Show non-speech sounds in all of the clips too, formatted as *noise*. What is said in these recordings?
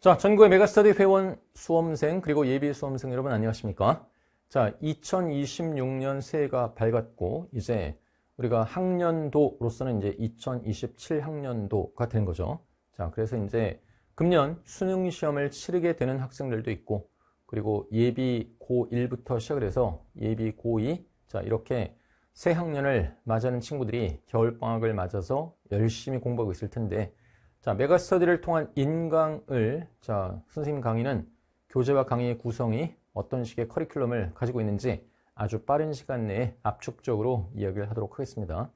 자, 전국의 메가스터디 회원 수험생 그리고 예비 수험생 여러분 안녕하십니까? 자, 2026년 새해가 밝았고 이제 우리가 학년도로서는 이제 2027학년도가 되는 거죠. 자, 그래서 이제 금년 수능 시험을 치르게 되는 학생들도 있고 그리고 예비 고1부터 시작을 해서 예비 고2 자, 이렇게 새 학년을 맞이하는 친구들이 겨울 방학을 맞아서 열심히 공부하고 있을 텐데 자, 메가스터디를 통한 인강을 자, 선생님 강의는 교재와 강의의 구성이 어떤 식의 커리큘럼을 가지고 있는지 아주 빠른 시간 내에 압축적으로 이야기를 하도록 하겠습니다.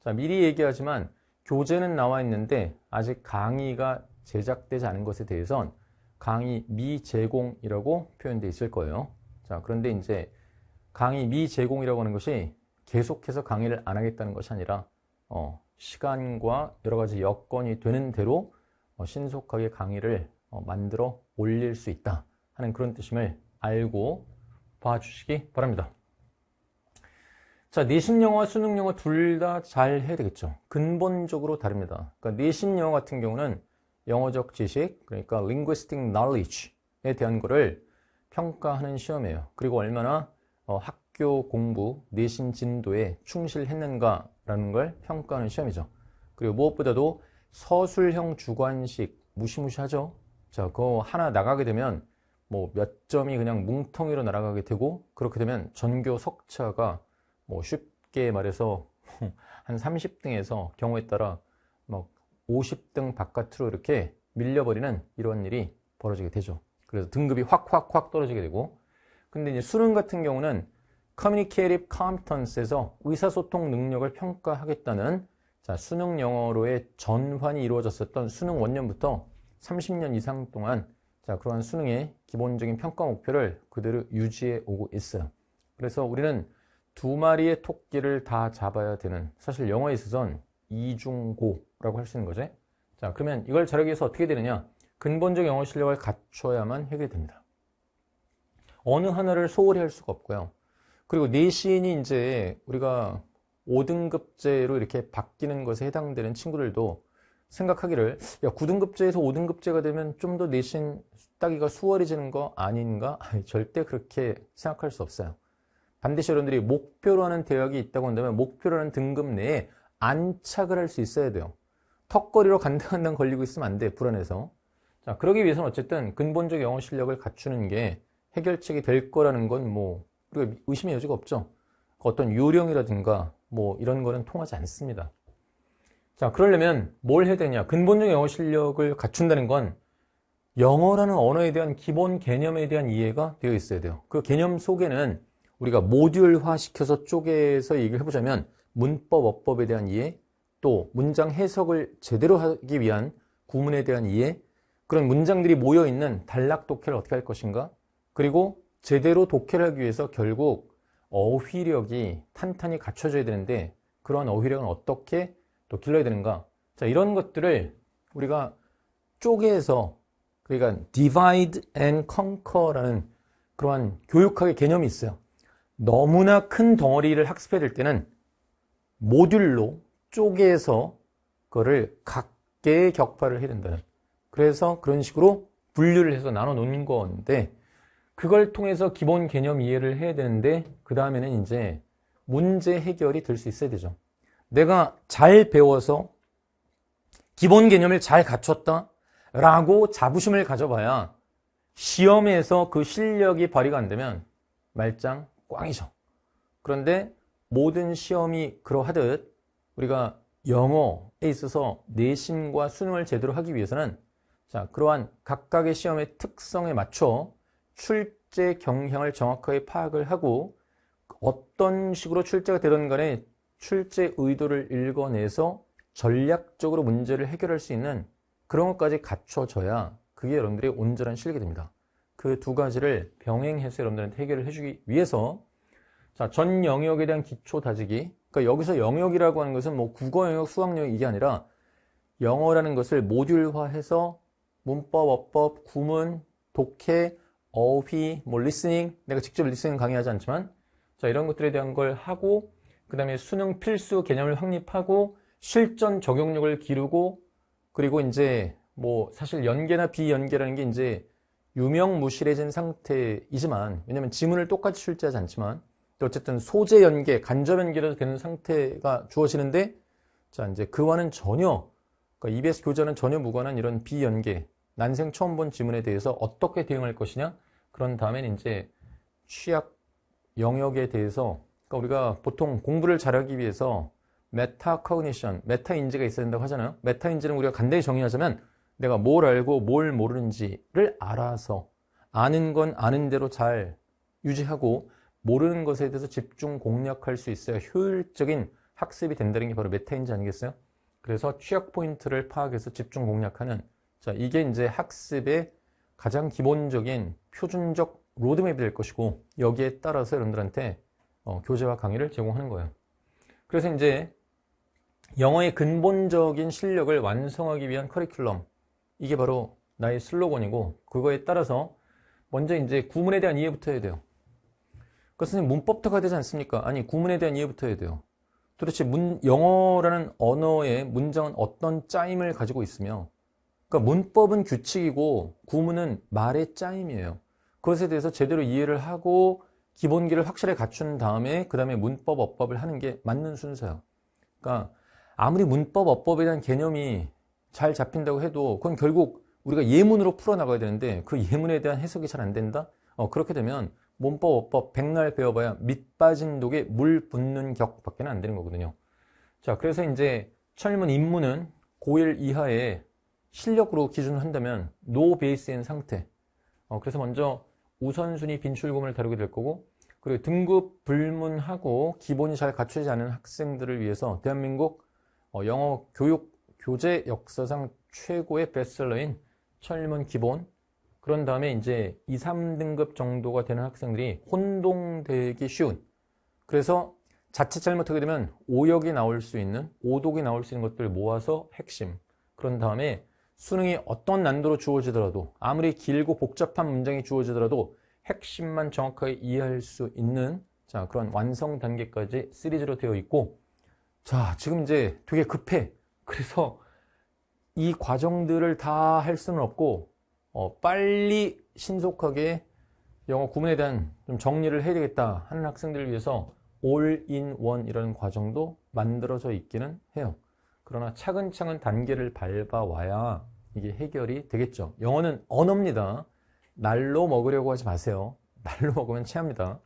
자, 미리 얘기하지만 교재는 나와 있는데 아직 강의가 제작되지 않은 것에 대해선 강의 미제공이라고 표현되어 있을 거예요. 자, 그런데 이제 강의 미제공이라고 하는 것이 계속해서 강의를 안 하겠다는 것이 아니라 어, 시간과 여러 가지 여건이 되는 대로 어, 신속하게 강의를 어, 만들어 올릴 수 있다 하는 그런 뜻임을 알고 봐주시기 바랍니다. 자, 내신 영어와 수능 영어 둘 다 잘 해야 되겠죠. 근본적으로 다릅니다. 그러니까 내신 영어 같은 경우는 영어적 지식, 그러니까 linguistic knowledge에 대한 거를 평가하는 시험이에요. 그리고 얼마나 어, 학교 공부, 내신 진도에 충실했는가 라는 걸 평가하는 시험이죠. 그리고 무엇보다도 서술형 주관식 무시무시하죠. 자, 그거 하나 나가게 되면 뭐 몇 점이 그냥 뭉텅이로 날아가게 되고 그렇게 되면 전교 석차가 뭐 쉽게 말해서 *laughs* 한 30등에서 경우에 따라 막 50등 바깥으로 이렇게 밀려버리는 이런 일이 벌어지게 되죠. 그래서 등급이 확 확 확 떨어지게 되고 근데 이제 수능 같은 경우는 Communicative Competence에서 의사소통 능력을 평가하겠다는 자, 수능 영어로의 전환이 이루어졌었던 수능 원년부터 30년 이상 동안 자, 그러한 수능의 기본적인 평가 목표를 그대로 유지해 오고 있어요. 그래서 우리는 두 마리의 토끼를 다 잡아야 되는 사실 영어에 있어서는 이중고라고 할 수 있는 거죠. 자, 그러면 이걸 잘하기 위해서 어떻게 되느냐? 근본적 영어 실력을 갖춰야만 해결됩니다. 어느 하나를 소홀히 할 수가 없고요. 그리고 내신이 이제 우리가 5등급제로 이렇게 바뀌는 것에 해당되는 친구들도 생각하기를 야 9등급제에서 5등급제가 되면 좀 더 내신 따기가 수월해지는 거 아닌가? *laughs* 아니, 절대 그렇게 생각할 수 없어요. 반드시 여러분들이 목표로 하는 대학이 있다고 한다면 목표로 하는 등급 내에 안착을 할 수 있어야 돼요. 턱걸이로 간당간당 걸리고 있으면 안 돼. 불안해서. 자, 그러기 위해서는 어쨌든 근본적 영어 실력을 갖추는 게 해결책이 될 거라는 건 뭐 우리가 의심의 여지가 없죠. 어떤 요령이라든가 뭐 이런 거는 통하지 않습니다. 자, 그러려면 뭘 해야 되냐? 근본적 영어 실력을 갖춘다는 건 영어라는 언어에 대한 기본 개념에 대한 이해가 되어 있어야 돼요. 그 개념 속에는 우리가 모듈화 시켜서 쪼개서 얘기를 해보자면 문법, 어법에 대한 이해, 또 문장 해석을 제대로 하기 위한 구문에 대한 이해, 그런 문장들이 모여있는 단락 독해를 어떻게 할 것인가, 그리고 제대로 독해를 하기 위해서 결국 어휘력이 탄탄히 갖춰져야 되는데 그런 어휘력은 어떻게 또 길러야 되는가? 자 이런 것들을 우리가 쪼개서 그러니까 divide and conquer라는 그러한 교육학의 개념이 있어요. 너무나 큰 덩어리를 학습해야 될 때는 모듈로 쪼개서 그거를 각계의 격파를 해야 된다는. 그래서 그런 식으로 분류를 해서 나눠 놓는 건데 그걸 통해서 기본 개념 이해를 해야 되는데 그 다음에는 이제 문제 해결이 될 수 있어야 되죠. 내가 잘 배워서 기본 개념을 잘 갖췄다 라고 자부심을 가져봐야 시험에서 그 실력이 발휘가 안 되면 말짱 꽝이죠. 그런데 모든 시험이 그러하듯 우리가 영어에 있어서 내신과 수능을 제대로 하기 위해서는 자 그러한 각각의 시험의 특성에 맞춰 출제 경향을 정확하게 파악을 하고 어떤 식으로 출제가 되던 간에 출제 의도를 읽어내서 전략적으로 문제를 해결할 수 있는 그런 것까지 갖춰져야 그게 여러분들의 온전한 실력이 됩니다. 그 두 가지를 병행해서 여러분들한테 해결을 해주기 위해서 자, 전 영역에 대한 기초 다지기 그러니까 여기서 영역이라고 하는 것은 뭐 국어 영역, 수학 영역 이게 아니라 영어라는 것을 모듈화해서 문법, 어법, 구문, 독해, 어휘, 뭐 리스닝, 내가 직접 리스닝 강의하지 않지만 자 이런 것들에 대한 걸 하고 그 다음에 수능 필수 개념을 확립하고 실전 적용력을 기르고 그리고 이제 뭐 사실 연계나 비연계라는 게 이제 유명무실해진 상태이지만 왜냐면 지문을 똑같이 출제하지 않지만 또 어쨌든 소재 연계, 간접 연계라도 되는 상태가 주어지는데 자 이제 그와는 전혀 그러니까 EBS 교재는 전혀 무관한 이런 비연계 난생 처음 본 지문에 대해서 어떻게 대응할 것이냐 그런 다음엔 이제 취약 영역에 대해서 그러니까 우리가 보통 공부를 잘하기 위해서 메타 커그니션, 메타 인지가 있어야 된다고 하잖아요. 메타 인지는 우리가 간단히 정의하자면 내가 뭘 알고 뭘 모르는지를 알아서 아는 건 아는 대로 잘 유지하고 모르는 것에 대해서 집중 공략할 수 있어야 효율적인 학습이 된다는 게 바로 메타 인지 아니겠어요? 그래서 취약 포인트를 파악해서 집중 공략하는 자 이게 이제 학습의 가장 기본적인 표준적 로드맵이 될 것이고 여기에 따라서 여러분들한테 어, 교재와 강의를 제공하는 거예요. 그래서 이제 영어의 근본적인 실력을 완성하기 위한 커리큘럼 이게 바로 나의 슬로건이고 그거에 따라서 먼저 이제 구문에 대한 이해부터 해야 돼요. 그것은 문법부터 가야 되지 않습니까? 아니 구문에 대한 이해부터 해야 돼요. 도대체 문, 영어라는 언어의 문장은 어떤 짜임을 가지고 있으며 그러니까 문법은 규칙이고 구문은 말의 짜임이에요. 그것에 대해서 제대로 이해를 하고 기본기를 확실히 갖춘 다음에 그 다음에 문법, 어법을 하는 게 맞는 순서예요. 그러니까 아무리 문법, 어법에 대한 개념이 잘 잡힌다고 해도 그건 결국 우리가 예문으로 풀어나가야 되는데 그 예문에 대한 해석이 잘 안 된다? 어, 그렇게 되면 문법, 어법 백날 배워봐야 밑 빠진 독에 물 붓는 격밖에 안 되는 거거든요. 자, 그래서 이제 철문 입문은 고1 이하의 실력으로 기준을 한다면 노 베이스인 상태. 어, 그래서 먼저 우선순위 빈출구문을 다루게 될 거고 그리고 등급 불문하고 기본이 잘 갖추지 않은 학생들을 위해서 대한민국 어, 영어 교육 교재 역사상 최고의 베스트셀러인 철문 기본. 그런 다음에 이제 2, 3등급 정도가 되는 학생들이 혼동되기 쉬운. 그래서 자칫 잘못하게 되면 오역이 나올 수 있는 오독이 나올 수 있는 것들 모아서 핵심. 그런 다음에 수능이 어떤 난도로 주어지더라도 아무리 길고 복잡한 문장이 주어지더라도 핵심만 정확하게 이해할 수 있는 자 그런 완성 단계까지 시리즈로 되어 있고 자 지금 이제 되게 급해 그래서 이 과정들을 다 할 수는 없고 어, 빨리 신속하게 영어 구문에 대한 좀 정리를 해야 되겠다 하는 학생들을 위해서 all-in-one 이라는 과정도 만들어져 있기는 해요. 그러나 차근차근 단계를 밟아와야 이게 해결이 되겠죠. 영어는 언어입니다. 날로 먹으려고 하지 마세요. *laughs* 날로 먹으면 체합니다.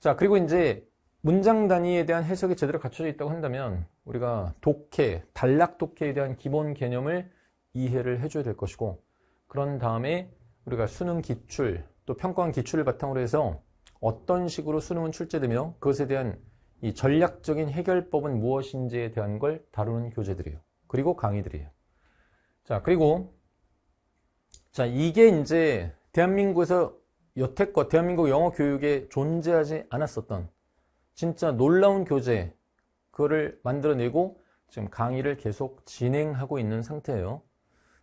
자, 그리고 이제 문장 단위에 대한 해석이 제대로 갖춰져 있다고 한다면 우리가 독해, 단락 독해에 대한 기본 개념을 이해를 해줘야 될 것이고 그런 다음에 우리가 수능 기출 또 평가원 기출을 바탕으로 해서 어떤 식으로 수능은 출제되며 그것에 대한 이 전략적인 해결법은 무엇인지에 대한 걸 다루는 교재들이에요. 그리고 강의들이에요. 자, 그리고 자, 이게 이제 대한민국에서 여태껏 대한민국 영어 교육에 존재하지 않았었던 진짜 놀라운 교재 그거를 만들어내고 지금 강의를 계속 진행하고 있는 상태예요.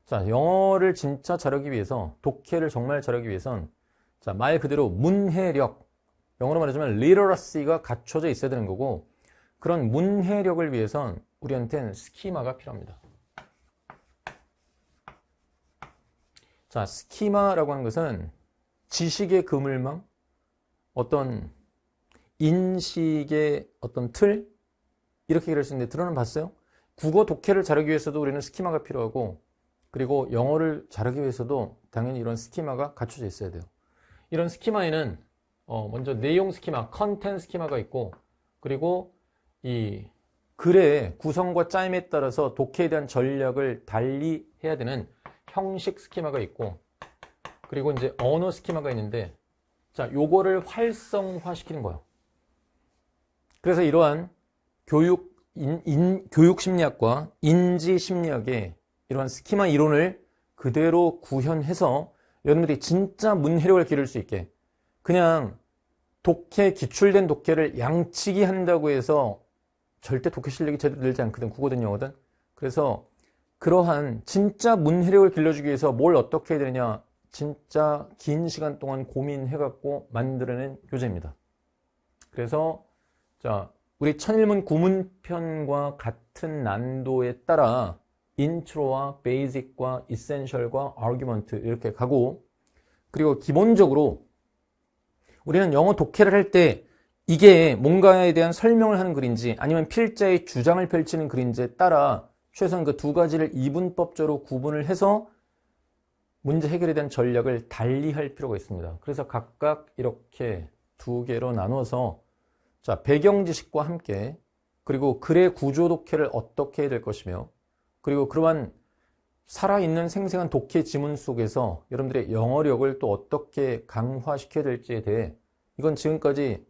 자, 영어를 진짜 잘하기 위해서 독해를 정말 잘하기 위해선 자, 말 그대로 문해력 영어로 말하자면 literacy가 갖춰져 있어야 되는 거고 그런 문해력을 위해선 우리한테는 스키마가 필요합니다. 자, 스키마라고 하는 것은 지식의 그물망, 어떤 인식의 어떤 틀, 이렇게 얘기할 수 있는데 들어는 봤어요? 국어 독해를 잘하기 위해서도 우리는 스키마가 필요하고 그리고 영어를 잘하기 위해서도 당연히 이런 스키마가 갖춰져 있어야 돼요. 이런 스키마에는 어 먼저 내용 스키마, 컨텐 스키마가 있고 그리고 이 글의 구성과 짜임에 따라서 독해에 대한 전략을 달리 해야 되는 형식 스키마가 있고 그리고 이제 언어 스키마가 있는데 자 요거를 활성화시키는 거예요. 그래서 이러한 교육 인, 인, 교육 심리학과 인지 심리학의 이러한 스키마 이론을 그대로 구현해서 여러분들이 진짜 문해력을 기를 수 있게 그냥 독해 기출된 독해를 양치기 한다고 해서 절대 독해 실력이 제대로 늘지 않거든 국어든 영어든 그래서 그러한 진짜 문해력을 길러주기 위해서 뭘 어떻게 해야 되느냐 진짜 긴 시간 동안 고민해갖고 만들어낸 교재입니다. 그래서 자 우리 천일문 구문편과 같은 난도에 따라 인트로와 베이직과 이센셜과 아규먼트 이렇게 가고 그리고 기본적으로 우리는 영어 독해를 할 때 이게 뭔가에 대한 설명을 하는 글인지 아니면 필자의 주장을 펼치는 글인지에 따라 최소한 그 두 가지를 이분법적으로 구분을 해서 문제 해결에 대한 전략을 달리 할 필요가 있습니다. 그래서 각각 이렇게 두 개로 나눠서 자, 배경 지식과 함께 그리고 글의 구조 독해를 어떻게 해야 될 것이며 그리고 그러한 살아있는 생생한 독해 지문 속에서 여러분들의 영어력을 또 어떻게 강화시켜야 될지에 대해 이건 지금까지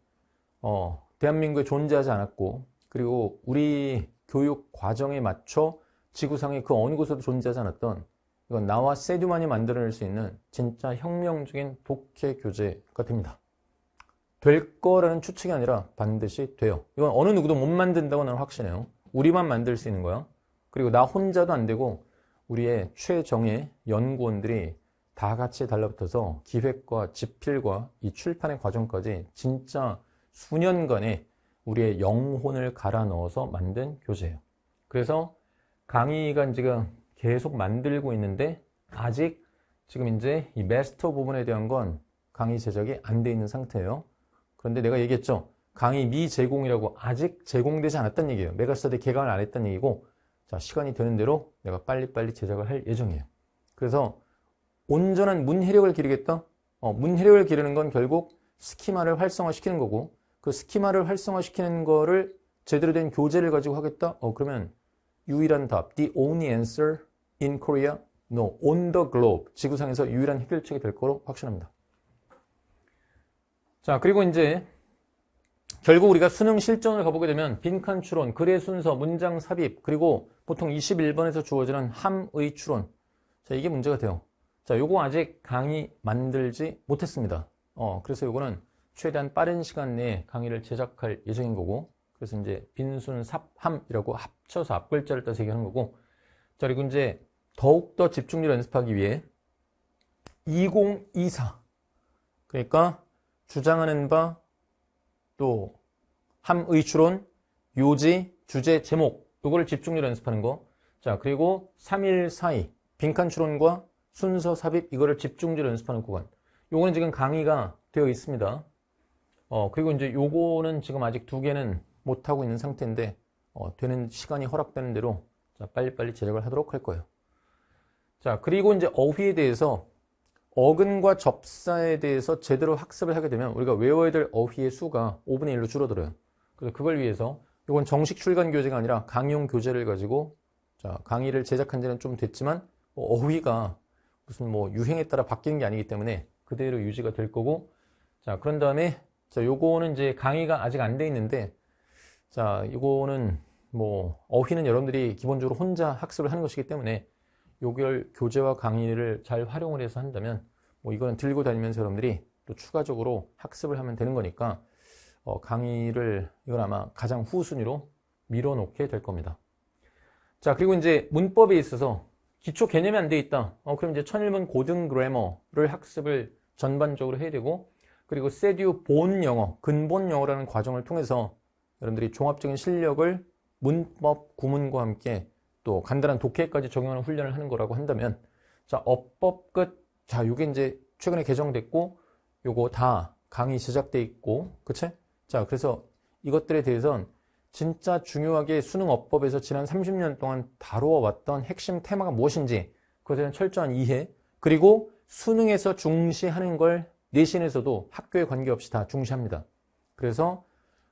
어, 대한민국에 존재하지 않았고 그리고 우리 교육 과정에 맞춰 지구상의 그 어느 곳에도 존재하지 않았던 이건 나와 세듀만이 만들어낼 수 있는 진짜 혁명적인 독해 교재가 됩니다. 될 거라는 추측이 아니라 반드시 돼요. 이건 어느 누구도 못 만든다고 나는 확신해요. 우리만 만들 수 있는 거야. 그리고 나 혼자도 안 되고 우리의 최정예 연구원들이 다 같이 달라붙어서 기획과 집필과 이 출판의 과정까지 진짜 수년간의 우리의 영혼을 갈아 넣어서 만든 교재예요. 그래서 강의가 지금 계속 만들고 있는데 아직 지금 이제 이 마스터 부분에 대한 건 강의 제작이 안 돼 있는 상태예요. 그런데 내가 얘기했죠. 강의 미제공이라고 아직 제공되지 않았다는 얘기예요. 메가스터디 개강을 안 했다는 얘기고 자 시간이 되는 대로 내가 빨리빨리 제작을 할 예정이에요. 그래서 온전한 문해력을 기르겠다? 어, 문해력을 기르는 건 결국 스키마를 활성화시키는 거고 그 스키마를 활성화시키는 거를 제대로 된 교재를 가지고 하겠다? 어, 그러면 유일한 답, the only answer in Korea, no, on the globe, 지구상에서 유일한 해결책이 될 거로 확신합니다. 자, 그리고 이제 결국 우리가 수능 실전을 가보게 되면 빈칸 추론, 글의 순서, 문장 삽입, 그리고 보통 21번에서 주어지는 함의 추론. 자, 이게 문제가 돼요. 자, 요거 아직 강의 만들지 못했습니다. 어, 그래서 요거는 최대한 빠른 시간 내에 강의를 제작할 예정인 거고, 그래서 이제 빈순 삽함이라고 합쳐서 앞글자를 따서 얘기하는 거고, 자, 그리고 이제 더욱더 집중력 연습하기 위해 2024. 그러니까 주장하는 바, 또 함의 추론, 요지, 주제, 제목 요거를 집중력 연습하는 거. 자 그리고 3일 사이 빈칸 추론과 순서 삽입 이거를 집중력 연습하는 구간. 요거는 지금 강의가 되어 있습니다. 어 그리고 이제 요거는 지금 아직 두 개는 못 하고 있는 상태인데 어, 되는 시간이 허락되는 대로 자, 빨리빨리 제작을 하도록 할 거예요. 자 그리고 이제 어휘에 대해서 어근과 접사에 대해서 제대로 학습을 하게 되면 우리가 외워야 될 어휘의 수가 5분의 1로 줄어들어요. 그래서 그걸 위해서 이건 정식 출간 교재가 아니라 강용 교재를 가지고 자, 강의를 제작한 지는 좀 됐지만 뭐 어휘가 무슨 뭐 유행에 따라 바뀌는 게 아니기 때문에 그대로 유지가 될 거고 자, 그런 다음에 자, 요거는 이제 강의가 아직 안 돼 있는데 자, 이거는 뭐 어휘는 여러분들이 기본적으로 혼자 학습을 하는 것이기 때문에 요결 교재와 강의를 잘 활용을 해서 한다면 뭐 이거는 들고 다니면서 여러분들이 또 추가적으로 학습을 하면 되는 거니까 어, 강의를 이건 아마 가장 후순위로 밀어놓게 될 겁니다. 자 그리고 이제 문법에 있어서 기초 개념이 안 돼 있다. 어, 그럼 이제 천일문 고등 그래머를 학습을 전반적으로 해야 되고 그리고 세듀 본 영어, 근본 영어라는 과정을 통해서 여러분들이 종합적인 실력을 문법 구문과 함께 또 간단한 독해까지 적용하는 훈련을 하는 거라고 한다면 자 어법 끝, 자 요게 이제 최근에 개정됐고 요거 다 강의 제작돼 있고 그치? 자 그래서 이것들에 대해서는 진짜 중요하게 수능 어법에서 지난 30년 동안 다루어왔던 핵심 테마가 무엇인지 그것에 대한 철저한 이해 그리고 수능에서 중시하는 걸 내신에서도 학교에 관계없이 다 중시합니다. 그래서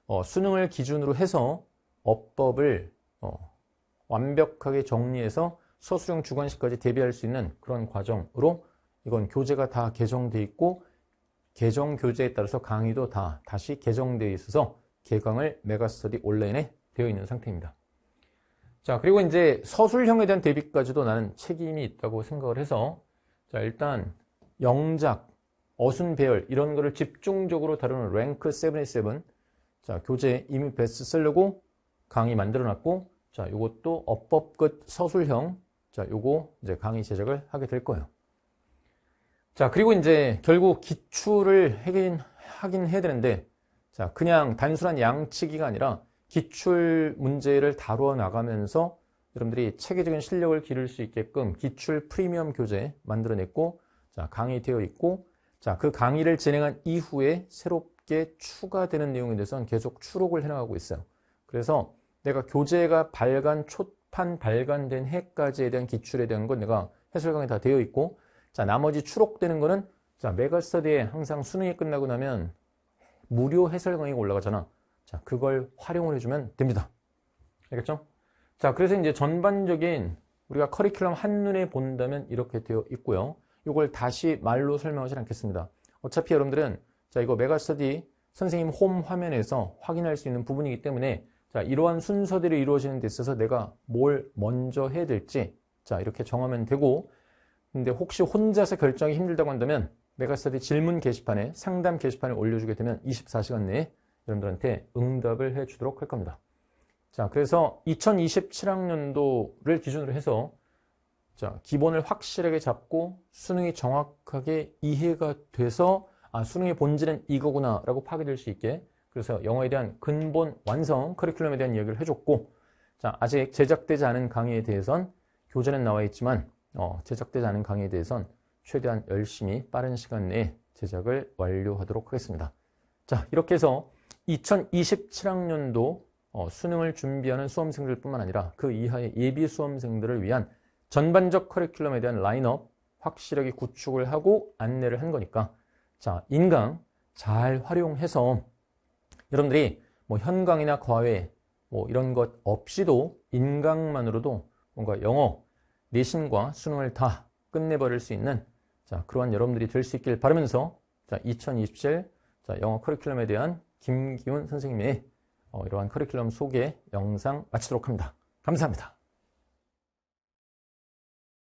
어, 수능을 기준으로 해서 어법을 어, 완벽하게 정리해서 서술형 주관식까지 대비할 수 있는 그런 과정으로 이건 교재가 다 개정돼 있고 개정 교재에 따라서 강의도 다 다시 개정되어 있어서 개강을 메가스터디 온라인에 되어 있는 상태입니다. 자 그리고 이제 서술형에 대한 대비까지도 나는 책임이 있다고 생각을 해서 자 일단 영작, 어순 배열 이런 거를 집중적으로 다루는 랭크 77 자, 교재 이미 베스트셀러고 강의 만들어 놨고 자, 요것도 어법 끝 서술형. 자, 요거 이제 강의 제작을 하게 될 거예요. 자, 그리고 이제 결국 기출을 하긴, 하긴 해야 되는데, 자, 그냥 단순한 양치기가 아니라 기출 문제를 다루어 나가면서 여러분들이 체계적인 실력을 기를 수 있게끔 기출 프리미엄 교재 만들어냈고 자, 강의되어 있고 자, 그 강의를 진행한 이후에 새롭게 추가되는 내용에 대해서는 계속 추록을 해나가고 있어요. 그래서 내가 교재가 발간, 초판 발간된 해까지에 대한 기출에 대한 건 내가 해설 강의 다 되어 있고 자, 나머지 추록되는 거는 자, 메가스터디에 항상 수능이 끝나고 나면 무료 해설 강의가 올라가잖아. 자, 그걸 활용을 해주면 됩니다. 알겠죠? 자, 그래서 이제 전반적인 우리가 커리큘럼 한눈에 본다면 이렇게 되어 있고요. 이걸 다시 말로 설명하지 않겠습니다. 어차피 여러분들은 자, 이거 메가스터디 선생님 홈 화면에서 확인할 수 있는 부분이기 때문에 자, 이러한 순서들이 이루어지는 데 있어서 내가 뭘 먼저 해야 될지 자, 이렇게 정하면 되고 근데 혹시 혼자서 결정이 힘들다고 한다면 메가스터디 질문 게시판에 상담 게시판에 올려주게 되면 24시간 내에 여러분들한테 응답을 해 주도록 할 겁니다. 자, 그래서 2027학년도를 기준으로 해서 자, 기본을 확실하게 잡고 수능이 정확하게 이해가 돼서 아, 수능의 본질은 이거구나 라고 파악될 수 있게 그래서 영어에 대한 근본 완성 커리큘럼에 대한 이야기를 해줬고 자, 아직 제작되지 않은 강의에 대해선 교재는 나와 있지만 어, 제작되지 않은 강의에 대해선 최대한 열심히 빠른 시간 내에 제작을 완료하도록 하겠습니다. 자, 이렇게 해서 2027학년도 어, 수능을 준비하는 수험생들 뿐만 아니라 그 이하의 예비 수험생들을 위한 전반적 커리큘럼에 대한 라인업 확실하게 구축을 하고 안내를 한 거니까 자, 인강 잘 활용해서 여러분들이 뭐 현강이나 과외 뭐 이런 것 없이도 인강만으로도 뭔가 영어 내신과 수능을 다 끝내버릴 수 있는 자, 그러한 여러분들이 될 수 있길 바라면서 자, 2027 자, 영어 커리큘럼에 대한 김기훈 선생님의 어, 이러한 커리큘럼 소개 영상 마치도록 합니다. 감사합니다.